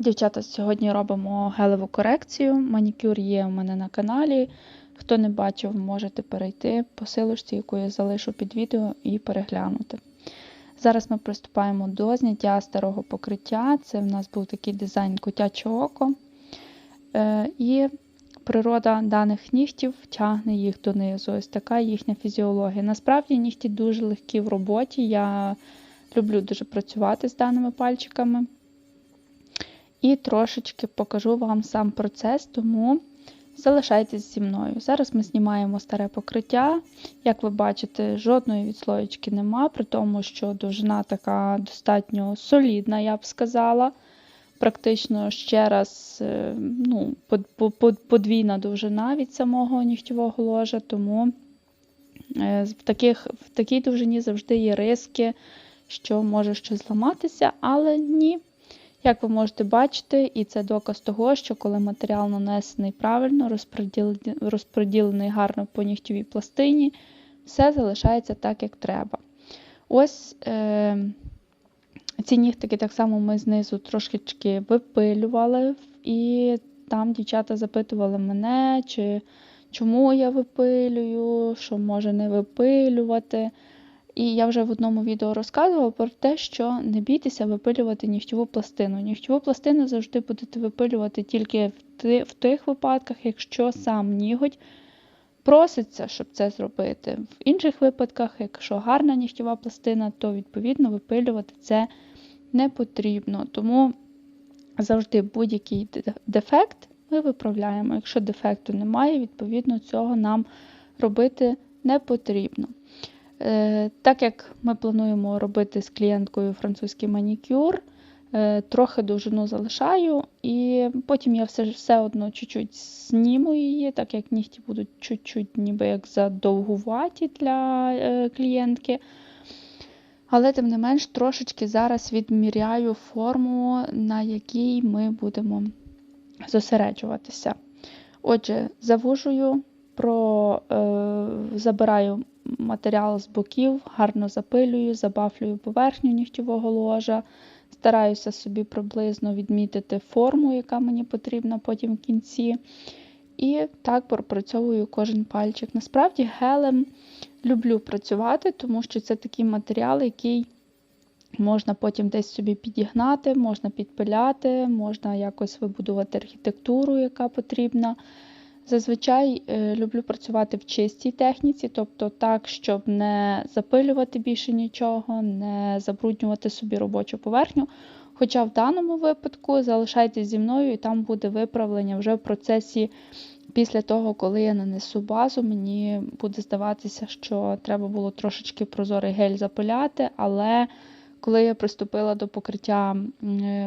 Дівчата, сьогодні робимо гелеву корекцію. Манікюр є у мене на каналі. Хто не бачив, можете перейти по силочці, яку я залишу під відео, і переглянути. Зараз ми приступаємо до зняття старого покриття. Це в нас був такий дизайн котяче око. Е, І природа даних нігтів тягне їх донизу. Ось така їхня фізіологія. Насправді нігті дуже легкі в роботі. Я люблю дуже працювати з даними пальчиками. І трошечки покажу вам сам процес, тому залишайтесь зі мною. Зараз ми знімаємо старе покриття. Як ви бачите, жодної відслоєчки нема, при тому, що довжина така достатньо солідна, я б сказала. Практично ще раз е, ну, подвійна довжина від самого нігтєвого ложа, тому е, в, таких, в такій довжині завжди є риски, що може щось зламатися, але ні. Як ви можете бачити, і це доказ того, що коли матеріал нанесений правильно, розподілений, гарно по нігтєвій пластині, все залишається так, як треба. Ось е, ці нігтики так само ми знизу трошечки випилювали, і там дівчата запитували мене, чи чому я випилюю, що може не випилювати. І я вже в одному відео розказувала про те, що не бійтеся випилювати нігтєву пластину. Нігтєву пластину завжди будете випилювати тільки в тих випадках, якщо сам ніготь проситься, щоб це зробити. В інших випадках, якщо гарна нігтєва пластина, то відповідно випилювати це не потрібно. Тому завжди будь-який дефект ми виправляємо. Якщо дефекту немає, відповідно цього нам робити не потрібно. Е, так як ми плануємо робити з клієнткою французький манікюр, е, трохи довжину залишаю, і потім я все все одно чуть-чуть зніму її, так як нігті будуть чуть-чуть ніби як задовгуваті для е, клієнтки. Але, тим не менш, трошечки зараз відміряю форму, на якій ми будемо зосереджуватися. Отже, завужую, про, е, забираю матеріал з боків, гарно запилюю, забафлюю поверхню нігтєвого ложа, стараюся собі приблизно відмітити форму, яка мені потрібна потім в кінці. І так пропрацьовую кожен пальчик. Насправді, гелем люблю працювати, тому що це такий матеріал, який можна потім десь собі підігнати, можна підпиляти, можна якось вибудувати архітектуру, яка потрібна. Зазвичай е, люблю працювати в чистій техніці, тобто так, щоб не запилювати більше нічого, не забруднювати собі робочу поверхню. Хоча в даному випадку залишайтесь зі мною, і там буде виправлення вже в процесі після того, коли я нанесу базу, мені буде здаватися, що треба було трошечки прозорий гель запиляти, але коли я приступила до покриття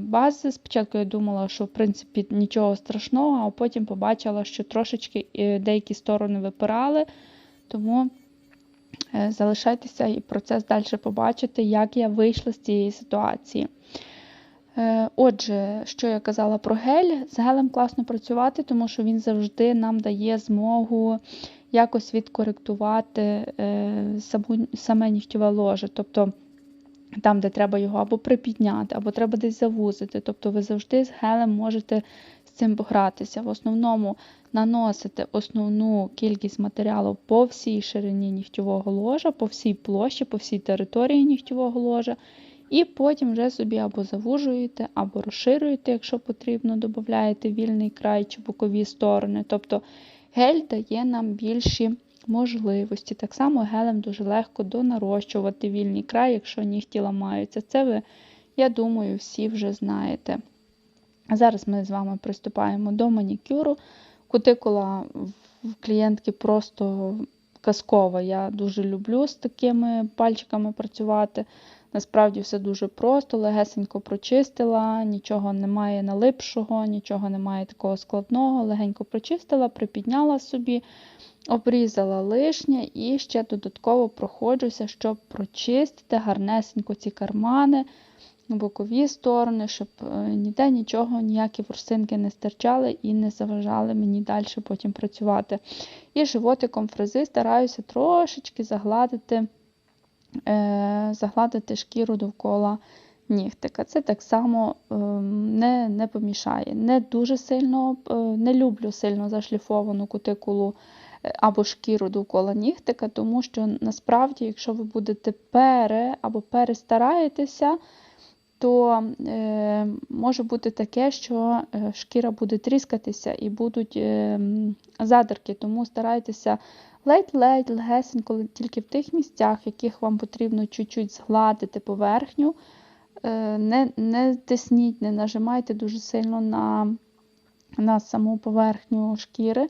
бази, спочатку я думала, що в принципі нічого страшного, а потім побачила, що трошечки е, деякі сторони випирали, тому е, залишайтеся і процес далі побачите, як я вийшла з цієї ситуації. Е, отже, що я казала про гель, з гелем класно працювати, тому що він завжди нам дає змогу якось відкоректувати саме нігтєве ложе. Тобто там, де треба його або припідняти, або треба десь завузити. Тобто ви завжди з гелем можете з цим погратися. В основному наносите основну кількість матеріалу по всій ширині нігтєвого ложа, по всій площі, по всій території нігтєвого ложа. І потім вже собі або завужуєте, або розширюєте, якщо потрібно, додаєте вільний край чи бокові сторони. Тобто гель дає нам більші можливості. Так само гелем дуже легко донарощувати вільний край, якщо нігті ламаються. Це ви, я думаю, всі вже знаєте. Зараз ми з вами приступаємо до манікюру. Кутикула в клієнтки просто казкова. Я дуже люблю з такими пальчиками працювати. Насправді все дуже просто, легесенько прочистила, нічого немає налипшого, нічого немає такого складного, легенько прочистила, припідняла собі, обрізала лишнє і ще додатково проходжуся, щоб прочистити гарнесенько ці кармани, бокові сторони, щоб е, ніде нічого, ніякі ворсинки не стирчали і не заважали мені далі потім працювати. І животиком фрези стараюся трошечки загладити, е, загладити шкіру довкола нігтика. Це так само ем, не не помішає. Не дуже сильно е, не люблю сильно зашліфовану кутикулу е, або шкіру довкола нігтика, тому що насправді, якщо ви будете пере або перестараєтеся, то е, може бути таке, що е, шкіра буде тріскатися і будуть е, задирки, тому старайтеся ледь-ледь, легесенько, тільки в тих місцях, в яких вам потрібно чуть-чуть згладити поверхню. Е, не не тисніть, не нажимайте дуже сильно на на саму поверхню шкіри,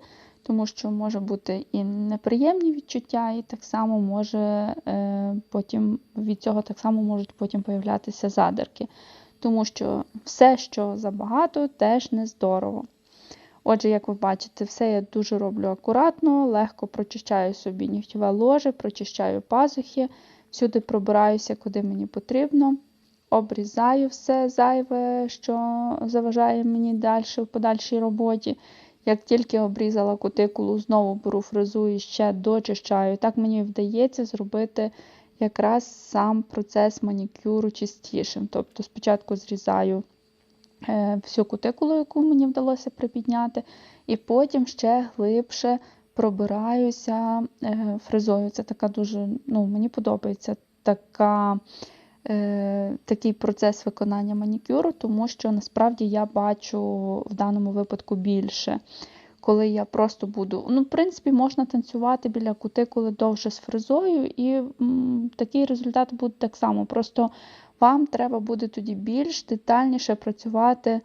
тому що може бути і неприємні відчуття, і так само може е, потім від цього так само можуть потім появлятися задирки. Тому що все, що забагато, теж не здорово. Отже, як ви бачите, все я дуже роблю акуратно, легко прочищаю собі нігтєве ложе, прочищаю пазухи, всюди пробираюся, куди мені потрібно. Обрізаю все зайве, що заважає мені далі в подальшій роботі. Як тільки обрізала кутикулу, знову беру фрезу і ще дочищаю. Так мені вдається зробити якраз сам процес манікюру чистішим. Тобто спочатку зрізаю е, всю кутикулу, яку мені вдалося припідняти, і потім ще глибше пробираюся е, фрезою. Це така дуже, ну, мені подобається така. Е, такий процес виконання манікюру, тому що насправді я бачу в даному випадку більше. Коли я просто буду, ну, в принципі, можна танцювати біля кутикули довше з фрезою, і м, такий результат буде так само. Просто вам треба буде тоді більш детальніше працювати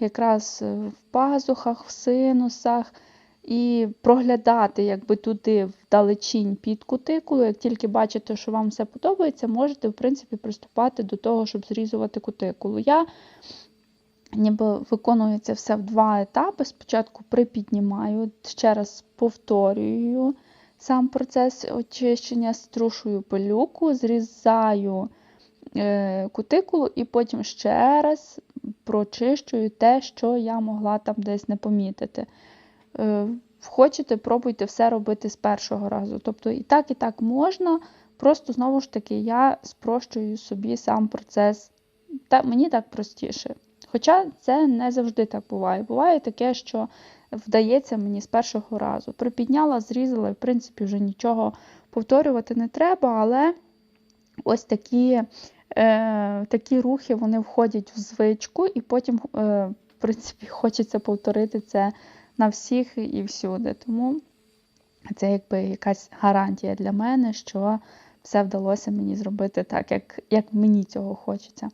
якраз в пазухах, в синусах і проглядати якби туди вдалечінь під кутикулу. Як тільки бачите, що вам все подобається, можете, в принципі, приступати до того, щоб зрізувати кутикулу. Я ніби це все в два етапи. Спочатку припіднімаю, ще раз повторюю сам процес очищення, струшую пилюку, зрізаю е, кутикулу і потім ще раз прочищую те, що я могла там десь не помітити. Е, хочете, пробуйте все робити з першого разу. Тобто і так, і так можна. Просто, знову ж таки, я спрощую собі сам процес. Та, Мені так простіше. Хоча це не завжди так буває. Буває таке, що вдається мені з першого разу. Припідняла, зрізала, і в принципі, вже нічого повторювати не треба, але ось такі е, такі рухи вони входять в звичку, і потім, е, в принципі, хочеться повторити це на всіх і всюди. Тому це якби якась гарантія для мене, що все вдалося мені зробити так, як, як мені цього хочеться.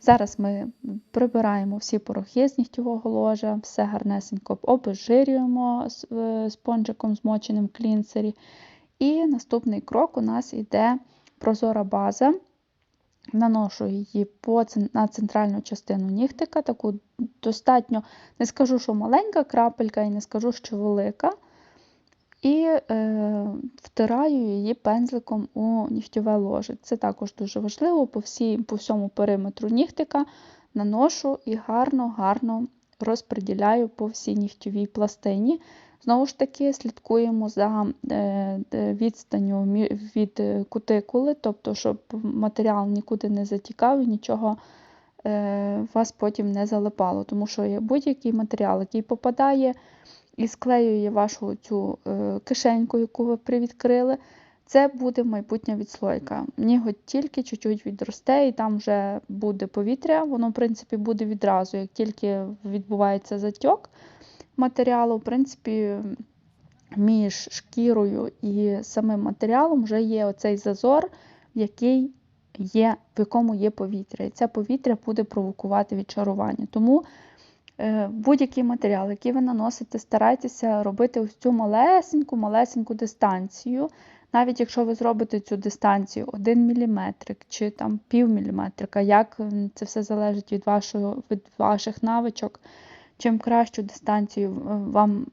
Зараз ми прибираємо всі порохи з нігтєвого ложа, все гарнесенько обезжирюємо е, спонжиком змоченим в клінсері. І наступний крок у нас йде прозора база. Наношу її по, на центральну частину нігтика, таку достатньо, не скажу, що маленька крапелька, і не скажу, що велика. І е, втираю її пензликом у нігтєве ложе. Це також дуже важливо, по всій, по всьому периметру нігтика наношу і гарно-гарно розподіляю по всій нігтєвій пластині. Знову ж таки, слідкуємо за е, відстанню від кутикули, тобто, щоб матеріал нікуди не затікав і нічого е, вас потім не залипало. Тому що будь-який матеріал, який попадає і склеює вашу цю е, кишеньку, яку ви привідкрили, це буде майбутня відслойка. Ніготь тільки чуть-чуть відросте, і там вже буде повітря, воно, в принципі, буде відразу, як тільки відбувається затьок матеріалу, в принципі, між шкірою і самим матеріалом вже є оцей зазор, який є, в якому є повітря. І це повітря буде провокувати відчарування. Тому е, будь-який матеріал, який ви наносите, старайтеся робити ось цю малесеньку-малесеньку дистанцію. Навіть якщо ви зробите цю дистанцію 1 мм чи там пів міліметрика, як це все залежить від, вашого, від ваших навичок чим кращу дистанцію е, вам,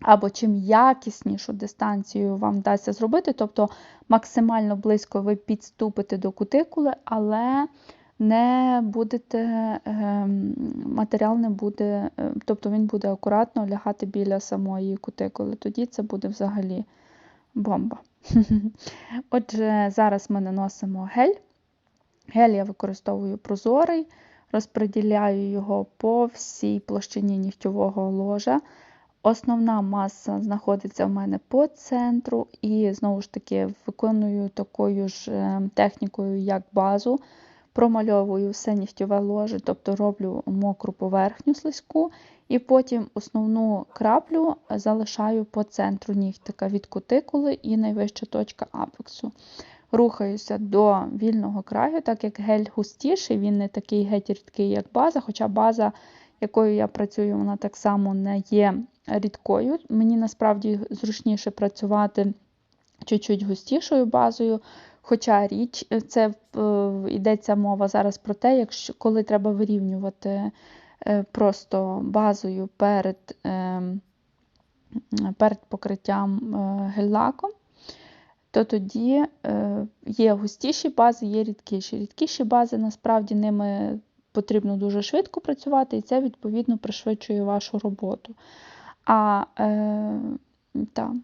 або чим якіснішу дистанцію вам вдасться зробити, тобто максимально близько ви підступите до кутикули, але не будете, ем, матеріал не буде, е, тобто він буде акуратно лягати біля самої кутикули. Тоді це буде взагалі бомба. Отже, зараз ми наносимо гель. Гель я використовую прозорий, розподіляю його по всій площині нігтєвого ложа. Основна маса знаходиться в мене по центру, і знову ж таки виконую такою ж е, технікою, як базу. Промальовую все нігтєве ложе, тобто роблю мокру поверхню слизьку, і потім основну краплю залишаю по центру нігтика від кутикули і найвища точка апексу. Рухаюся до вільного краю, так як гель густіший, він не такий геть рідкий, як база, хоча база, якою я працюю, вона так само не є рідкою. Мені насправді зручніше працювати чуть-чуть густішою базою. Хоча річ, це е, йдеться мова зараз про те, якщо коли треба вирівнювати е, просто базою перед е, перед покриттям гель-лаком, то тоді є густіші бази, є рідкіші. Рідкіші бази, насправді, ними потрібно дуже швидко працювати, і це, відповідно, пришвидшує вашу роботу. А е, та,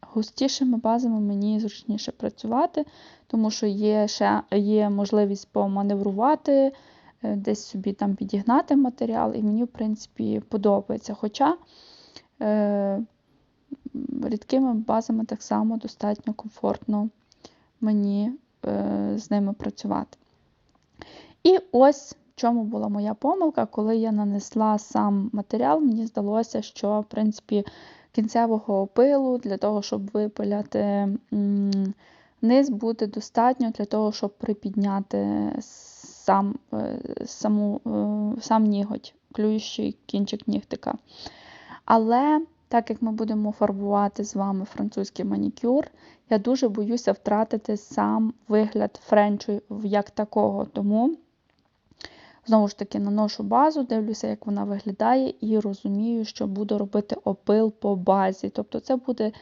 густішими базами мені зручніше працювати, тому що є ще є можливість поманеврувати, е, десь собі там підігнати матеріал, і мені, в принципі, подобається. Хоча е, рідкими базами так само достатньо комфортно мені е, з ними працювати. І ось в чому була моя помилка, коли я нанесла сам матеріал, мені здалося, що, в принципі, кінцевого опилу для того, щоб випиляти низ, буде достатньо для того, щоб припідняти сам е, саму, е, сам ніготь, клюючий кінчик нігтика. Але так як ми будемо фарбувати з вами французький манікюр, я дуже боюся втратити сам вигляд френчу як такого. Тому Знову ж таки, наношу базу, дивлюся, як вона виглядає, і розумію, що буду робити опил по базі. Тобто це буде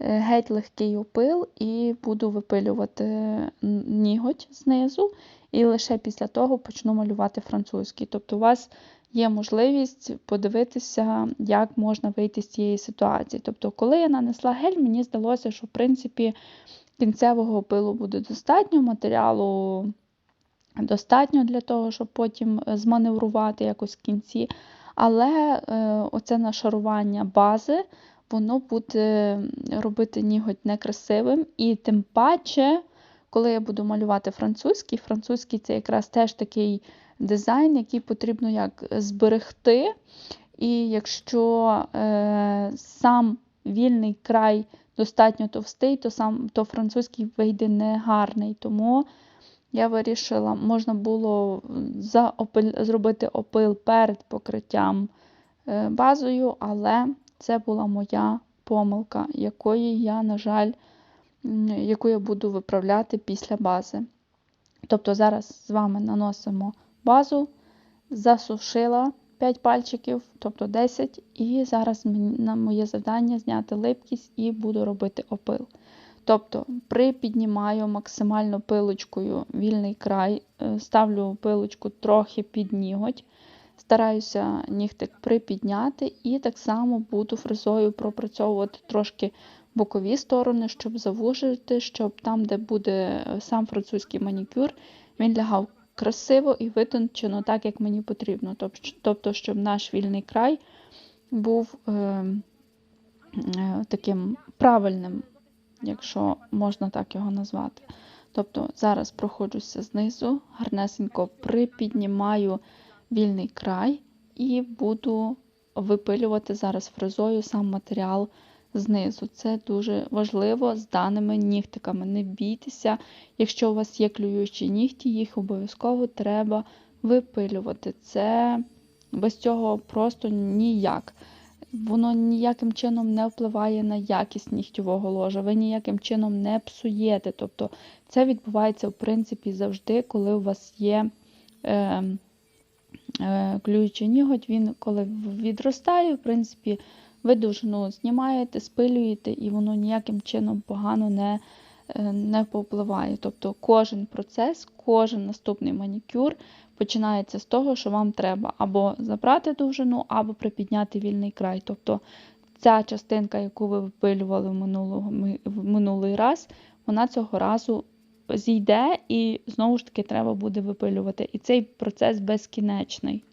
е, геть легкий опил, і буду випилювати ніготь знизу, і лише після того почну малювати французький. Тобто, у вас є можливість подивитися, як можна вийти з цієї ситуації. Тобто, коли я нанесла гель, мені здалося, що в принципі кінцевого опилу буде достатньо матеріалу достатньо для того, щоб потім зманеврувати якось в кінці. Але е, оце нашарування бази, воно буде робити ніготь некрасивим. І тим паче, коли я буду малювати французький, французький це якраз теж такий дизайн, який потрібно як зберегти. І якщо е, сам вільний край достатньо товстий, то сам то французький вийде негарний. Тому я вирішила, можна було зробити опил перед покриттям е, базою, але це була моя помилка, якої я, на жаль, яку я буду виправляти після бази. Тобто зараз з вами наносимо базу, засушила 5 пальчиків, тобто 10, і зараз на моє завдання зняти липкість і буду робити опил. Тобто припіднімаю максимально пилочкою вільний край, е, ставлю пилочку трохи під ніготь, стараюся нігтик припідняти, і так само буду фрезою пропрацьовувати трошки бокові сторони, щоб завужити, щоб там, де буде сам французький манікюр, він лягав красиво і витончено, так, як мені потрібно. Тобто, щоб наш вільний край був е, е, таким правильним якщо можна так його назвати. Тобто зараз проходжуся знизу, гарнесенько припіднімаю вільний край і буду випилювати зараз фрезою сам матеріал знизу. Це дуже важливо з даними нігтиками. Не бійтеся, якщо у вас є клюючі нігті, їх обов'язково треба випилювати. Це без цього просто ніяк воно ніяким чином не впливає на якість нігтєвого ложа, ви ніяким чином не псуєте. Тобто це відбувається, в принципі, завжди, коли у вас є е, е, клюючий ніготь, він коли відростає, в принципі, ви довжину знімаєте, спилюєте, і воно ніяким чином погано не е, не повпливає. Тобто кожен процес, кожен наступний манікюр починається з того, що вам треба або забрати довжину, або припідняти вільний край. Тобто ця частинка, яку ви випилювали в, минулого, в минулий раз, вона цього разу зійде, і знову ж таки треба буде випилювати. І цей процес безкінечний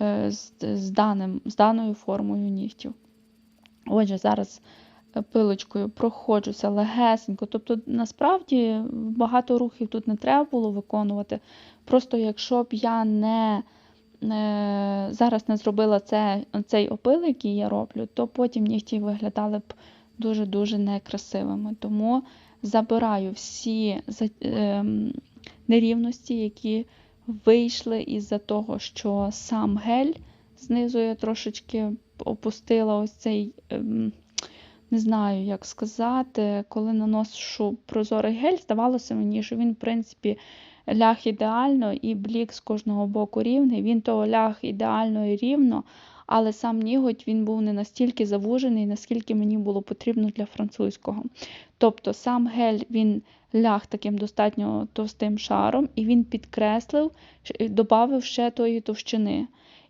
з, з, даним, з даною формою нігтів. Отже, зараз е, пилочкою проходжуся легесенько. Тобто, насправді багато рухів тут не треба було виконувати. Просто якщо б я не е, зараз не зробила це, цей опил, який я роблю, то потім нігті виглядали б дуже-дуже некрасивими. Тому забираю всі ем, нерівності, які вийшли із-за того, що сам гель знизу я трошечки опустила ось цей, ем, не знаю, як сказати, коли наношу прозорий гель, здавалося мені, що він, в принципі, ляг ідеально і блік з кожного боку рівний. Він того ляг ідеально і рівно, але сам ніготь він був не настільки завужений, наскільки мені було потрібно для французького. Тобто сам гель він ляг таким достатньо товстим шаром, і він підкреслив, додав ще тої товщини.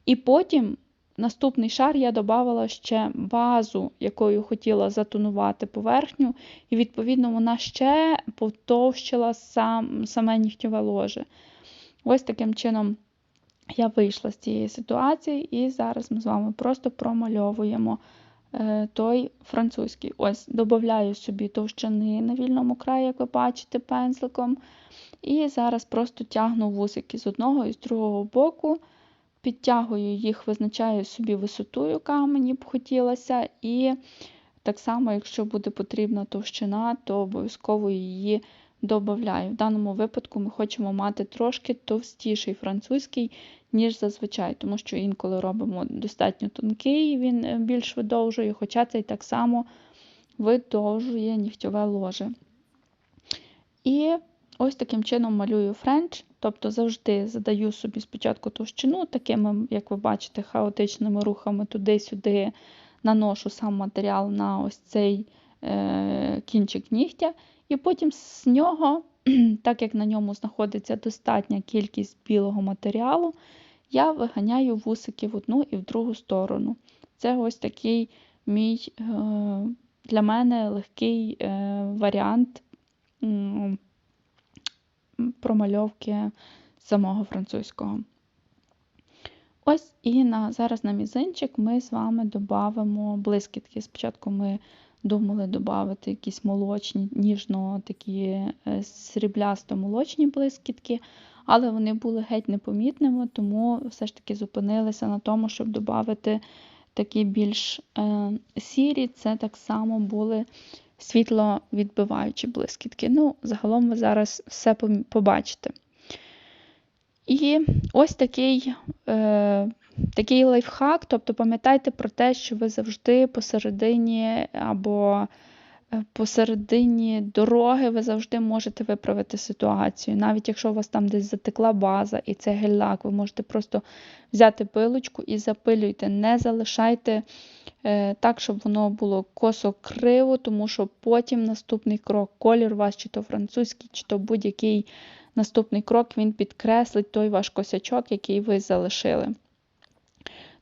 І потім наступний шар я додавала ще базу, якою хотіла затонувати поверхню, і, відповідно, вона ще потовщила сам, саме нігтєве ложе. Ось таким чином я вийшла з цієї ситуації, і зараз ми з вами просто промальовуємо е, той французький. Ось, додаю собі товщини на вільному краї, як ви бачите, пензликом. І зараз просто тягну вусики з одного і з другого боку. Підтягую їх, визначаю собі висоту, яка мені б хотілося. І так само, якщо буде потрібна товщина, то обов'язково її додаю. В даному випадку ми хочемо мати трошки товстіший французький, ніж зазвичай, тому що інколи робимо достатньо тонкий, він е, більш видовжує, хоча цей так само видовжує нігтьове ложе. І ось таким чином малюю френч, тобто завжди задаю собі спочатку товщину, такими, як ви бачите, хаотичними рухами туди-сюди наношу сам матеріал на ось цей е, кінчик нігтя. І потім з нього, так як на ньому знаходиться достатня кількість білого матеріалу, я виганяю вусики в одну і в другу сторону. Це ось такий мій е, для мене легкий е, варіант промальовки самого французького. Ось і на, зараз на мізинчик ми з вами додамо блискітки. Спочатку ми думали додати якісь молочні, ніжно такі е, сріблясто-молочні блискітки, але вони були геть непомітними, тому все ж таки зупинилися на тому, щоб додати такі більш е, сірі, це так само були світловідбиваючі блискітки. Ну, Загалом ви зараз все побачите. І ось такий е, такий лайфхак, тобто пам'ятайте про те, що ви завжди посередині або е, посередині дороги ви завжди можете виправити ситуацію. Навіть якщо у вас там десь затекла база і це гель-лак, ви можете просто взяти пилочку і запилюйте. Не залишайте е, так, щоб воно було косо криво, тому що потім наступний крок, колір у вас, чи то французький, чи то будь-який наступний крок, він підкреслить той ваш косячок, який ви залишили.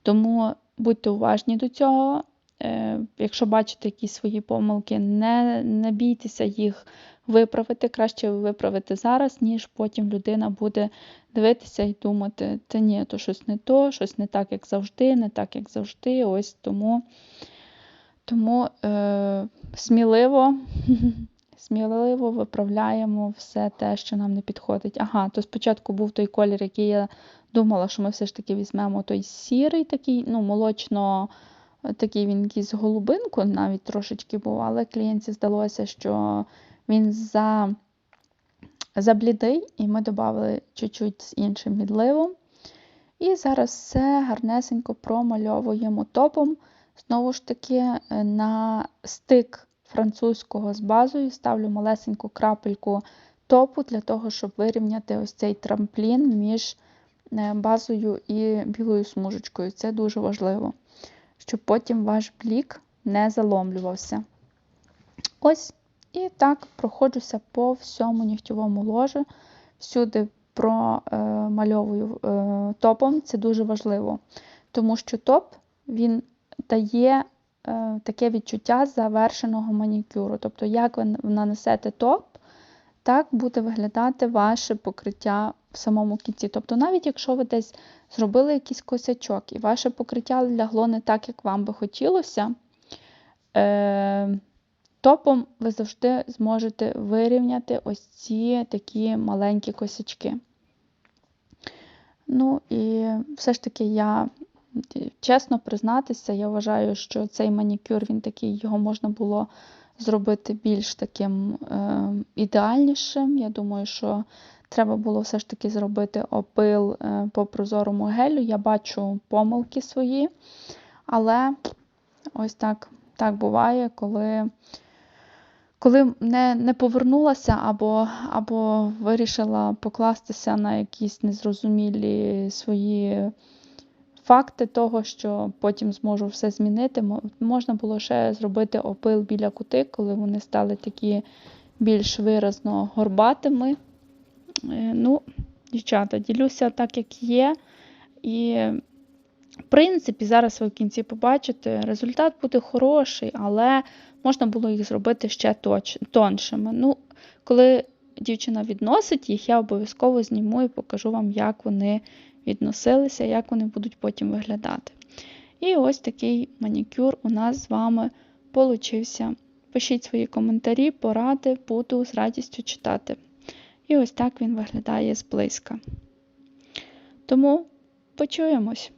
Тому будьте уважні до цього. Е, якщо бачите якісь свої помилки, не, не бійтеся їх виправити. Краще виправити зараз, ніж потім людина буде дивитися і думати, та ні, то щось не то, щось не так, як завжди, не так, як завжди. Ось тому тому е, сміливо сміливо виправляємо все те, що нам не підходить. Ага, то спочатку був той колір, який я думала, що ми все ж таки візьмемо той сірий, такий, ну, молочно, такий він якийсь голубинку, навіть трошечки був, але клієнтці здалося, що він за заблідий, і ми додали чуть-чуть з іншим відливом. І зараз все гарнесенько промальовуємо топом. Знову ж таки, на стик французького з базою ставлю малесеньку крапельку топу для того, щоб вирівняти ось цей трамплін між е, базою і білою смужечкою. Це дуже важливо, щоб потім ваш блік не заломлювався. Ось, і так проходжуся по всьому нігтєвому ложу, всюди промальовую е, топом, це дуже важливо, тому що топ він дає е, таке відчуття завершеного манікюру. Тобто, як ви нанесете топ, так буде виглядати ваше покриття в самому кінці. Тобто, навіть якщо ви десь зробили якийсь косячок, і ваше покриття лягло не так, як вам би хотілося, е, топом ви завжди зможете вирівняти ось ці такі маленькі косячки. Ну і все ж таки я, чесно признатися, я вважаю, що цей манікюр, він такий, його можна було зробити більш таким е, ідеальнішим. Я думаю, що треба було все ж таки зробити опил е, по прозорому гелю. Я бачу помилки свої, але ось так, так буває, коли. Коли не не повернулася або або вирішила покластися на якісь незрозумілі свої факти того, що потім зможу все змінити, можна було ще зробити опил біля кути, коли вони стали такі більш виразно горбатими. Е, ну, дівчата, ділюся так, як є. І, в принципі, зараз ви в кінці побачите, результат буде хороший, але можна було їх зробити ще точ, тоншими. Ну, Коли дівчина відносить їх, я обов'язково зніму і покажу вам, як вони відносилися, як вони будуть потім виглядати. І ось такий манікюр у нас з вами получився. Пишіть свої коментарі, поради, буду з радістю читати. І ось так він виглядає зблизька. Тому почуємось!